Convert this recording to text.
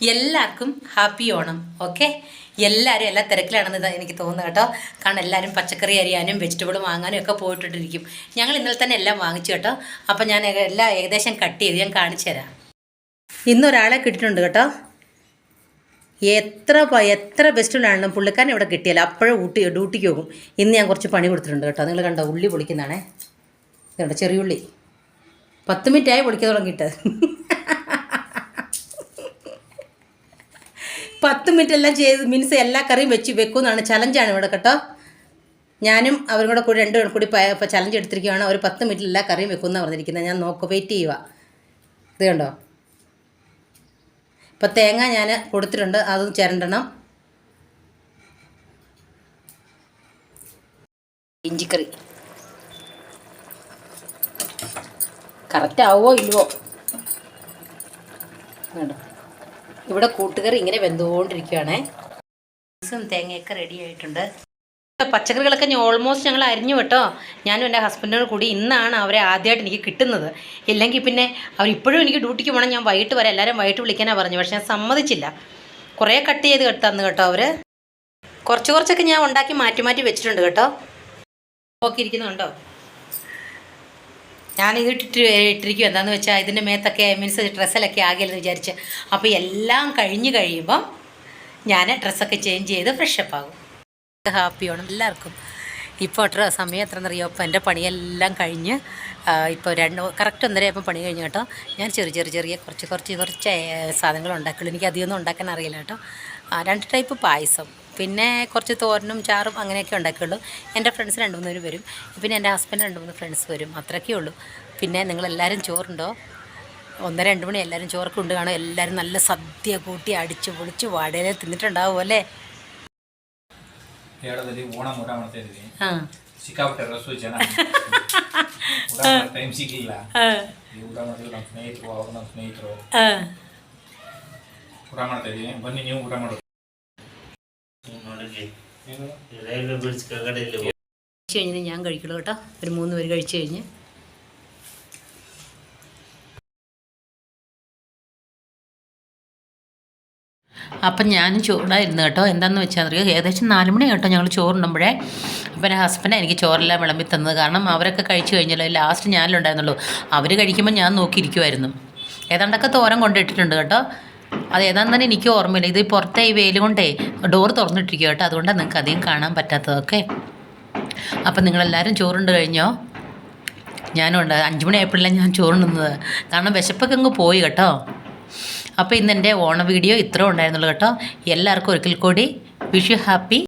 എല്ലാവർക്കും happy Onam okay? എല്ലാവരും എല്ലാ തിരക്കിലാണെന്ന് എനിക്ക് തോന്നുന്നു കേട്ടോ. കാരണം എല്ലാവരും പച്ചക്കറി അരിയാനും വെജിറ്റബിൾ വാങ്ങാനും ഒക്കെ പോയിട്ടിരിക്കും ഞങ്ങൾ ഇന്നലെ തന്നെ എല്ലാം വാങ്ങിച്ചു കേട്ടോ. അപ്പം ഞാൻ എല്ലാം ഏകദേശം കട്ട് ചെയ്ത് ഞാൻ കാണിച്ചു തരാം. ഇന്നൊരാളെ കിട്ടിയിട്ടുണ്ട് കേട്ടോ. എത്ര എത്ര ബെസ്റ്റിലാണെങ്കിലും പുള്ളിക്കാരൻ ഇവിടെ കിട്ടിയാലും അപ്പോഴും ഊട്ടി ഡ്യൂട്ടിക്ക് പോകും. ഇന്ന് ഞാൻ കുറച്ച് പണി കൊടുത്തിട്ടുണ്ട് കേട്ടോ. നിങ്ങൾ കണ്ടോ ഉള്ളി പൊളിക്കുന്നതാണേ. ഇതുണ്ട് ചെറിയ ഉള്ളി പത്ത് മിനിറ്റായി പൊളിക്കാൻ തുടങ്ങിയിട്ട്. പത്ത് മിനിറ്റ് എല്ലാം ചെയ്ത് മീൻസ് എല്ലാ കറിയും വെച്ച് വെക്കുമെന്നാണ് ചലഞ്ചാണ് ഇവിടെ കേട്ടോ. ഞാനും അവരും കൂടെ കൂടി രണ്ടുപേരും കൂടി ചലഞ്ച് എടുത്തിരിക്കുകയാണ് ഒരു പത്ത് മിനിറ്റിൽ എല്ലാ കറിയും വെക്കുമെന്നാണ് പറഞ്ഞിരിക്കുന്നത് ഞാൻ നോക്ക് വെയിറ്റ് ചെയ്യുക ഇത് കണ്ടോ? ഇപ്പം തേങ്ങ ഞാൻ കൊടുത്തിട്ടുണ്ട്. അതും ചിരണ്ടണം. ഇഞ്ചിക്കറി. കറക്റ്റ് ആവോ ഇല്ലവോ കണ്ടോ ഇവിടെ കൂട്ടുകറി ഇങ്ങനെ വെന്തുകൊണ്ടിരിക്കുകയാണേ. തേങ്ങയൊക്കെ റെഡി ആയിട്ടുണ്ട്. പച്ചക്കറികളൊക്കെ ഞാൻ ഓൾമോസ്റ്റ് ഞങ്ങൾ അരിഞ്ഞു കേട്ടോ. ഞാനും എന്റെ ഹസ്ബൻഡിനോട് കൂടി ഇന്നാണ് അവരെ ആദ്യമായിട്ട് എനിക്ക് കിട്ടുന്നത്. ഇല്ലെങ്കിൽ പിന്നെ അവരിപ്പോഴും എനിക്ക് ഡ്യൂട്ടിക്ക് പോകണം. ഞാൻ വൈകിട്ട് വരാം. എല്ലാവരും വൈകിട്ട് വിളിക്കാനാണ് പറഞ്ഞു പക്ഷെ ഞാൻ സമ്മതിച്ചില്ല. കുറേ കട്ട് ചെയ്ത് തന്നു കേട്ടോ അവർ. കുറച്ച് കുറച്ചൊക്കെ ഞാൻ ഉണ്ടാക്കി മാറ്റി മാറ്റി വെച്ചിട്ടുണ്ട് കേട്ടോ. നോക്കിയിരിക്കുന്നുണ്ടോ? ഞാനിത് ഇട്ടിട്ട് ഇട്ടിരിക്കും എന്താണെന്ന് വെച്ചാൽ ഇതിന്റെ മേത്തൊക്കെ മീൻസ് ഡ്രസ്സിലൊക്കെ ആകില്ലെന്ന് വിചാരിച്ച്. അപ്പോൾ എല്ലാം കഴിഞ്ഞ് കഴിയുമ്പം ഞാൻ ഡ്രസ്സൊക്കെ ചേഞ്ച് ചെയ്ത് ഫ്രഷപ്പ് ആകും. ഹാപ്പി ഓണം എല്ലാവർക്കും. ഇപ്പോൾ എത്ര സമയം എത്രയെന്നറിയോ ഇപ്പോൾ എന്റെ പണിയെല്ലാം കഴിഞ്ഞ് ഇപ്പോൾ രണ്ട് കറക്റ്റ് ഒന്നരയപ്പം പണി കഴിഞ്ഞു കേട്ടോ. ഞാൻ ചെറിയ ചെറിയ ചെറിയ കുറച്ച് കുറച്ച് കുറച്ച് സാധനങ്ങൾ ഉണ്ടാക്കുള്ളൂ. എനിക്ക് അധികമൊന്നും ഉണ്ടാക്കാൻ അറിയില്ല കേട്ടോ. രണ്ട് ടൈപ്പ് പായസം. പിന്നെ കുറച്ച് തോരനും ചാറും അങ്ങനെയൊക്കെ ഉണ്ടാക്കിയുള്ളൂ. എന്റെ ഫ്രണ്ട്സ് രണ്ട് മൂന്ന് പേര് വരും. പിന്നെ എന്റെ ഹസ്ബൻഡ് രണ്ട് മൂന്ന് ഫ്രണ്ട്സ് വരും. അത്രയൊക്കെ ഉള്ളൂ. പിന്നെ നിങ്ങളെല്ലാവരും ചോറുണ്ടോ? ഒന്നര രണ്ട് മണി എല്ലാവരും ചോറൊക്കെ ഉണ്ട് കാണും. എല്ലാവരും നല്ല സദ്യ കൂട്ടി അടിച്ച് പൊളിച്ച് വടയിൽ തിന്നിട്ടുണ്ടാവും അല്ലേ? ആ. ಸಿಕ್ಕಾಪಟ್ಟೆ ರಸು ಊಟ ಊಟ ಮಾಡ್ತಾ ಬನ್ನಿ ನೀವು ಊಟ ಮಾಡೋದು കഴിച്ച് ഞാൻ കഴിക്കുള്ളൂ കേട്ടോ. ഒരു മൂന്ന് പേര് കഴിച്ച് കഴിഞ്ഞ്. അപ്പം ഞാനും ചോറായിരുന്നു കേട്ടോ. എന്താണെന്ന് വെച്ചാൽ അറിയാം ഏകദേശം നാല് മണി കേട്ടോ ഞങ്ങൾ ചോറുണ്ടുമ്പോഴേ അപ്പം എന്റെ ഹസ്ബൻഡ് എനിക്ക് ചോറെല്ലാം വിളമ്പി തന്നത്. കാരണം അവരൊക്കെ കഴിച്ചു കഴിഞ്ഞല്ലോ ലാസ്റ്റ് ഞാനിലുണ്ടായിരുന്നുള്ളൂ. അവർ കഴിക്കുമ്പോൾ ഞാൻ നോക്കിയിരിക്കുമായിരുന്നു ഏതാണ്ടൊക്കെ തോരം കൊണ്ടിട്ടിട്ടുണ്ട് കേട്ടോ. അത് ഏതാണെന്ന് തന്നെ എനിക്ക് ഓർമ്മയില്ല. ഇത് പുറത്തെ ഈ വെയിൽ കൊണ്ടേ ഡോർ തുറന്നിട്ടിരിക്കുക കേട്ടോ. അതുകൊണ്ടാണ് നിങ്ങൾക്ക് അധികം കാണാൻ പറ്റാത്തതൊക്കെ. അപ്പം നിങ്ങളെല്ലാവരും ചോറുണ്ട് കഴിഞ്ഞോ? ഞാനും ഉണ്ട്. അഞ്ച് മണിയായപ്പോഴല്ല ഞാൻ ചോറുണ്ടുന്നത് കാരണം വിശപ്പൊക്കെ അങ്ങ് പോയി കേട്ടോ. അപ്പോൾ ഇന്ന് എന്റെ ഓണ വീഡിയോ ഇത്ര ഉണ്ടായിരുന്നുള്ളൂ കേട്ടോ. എല്ലാവർക്കും ഒരിക്കൽ കൂടി വിഷ് യു ഹാപ്പി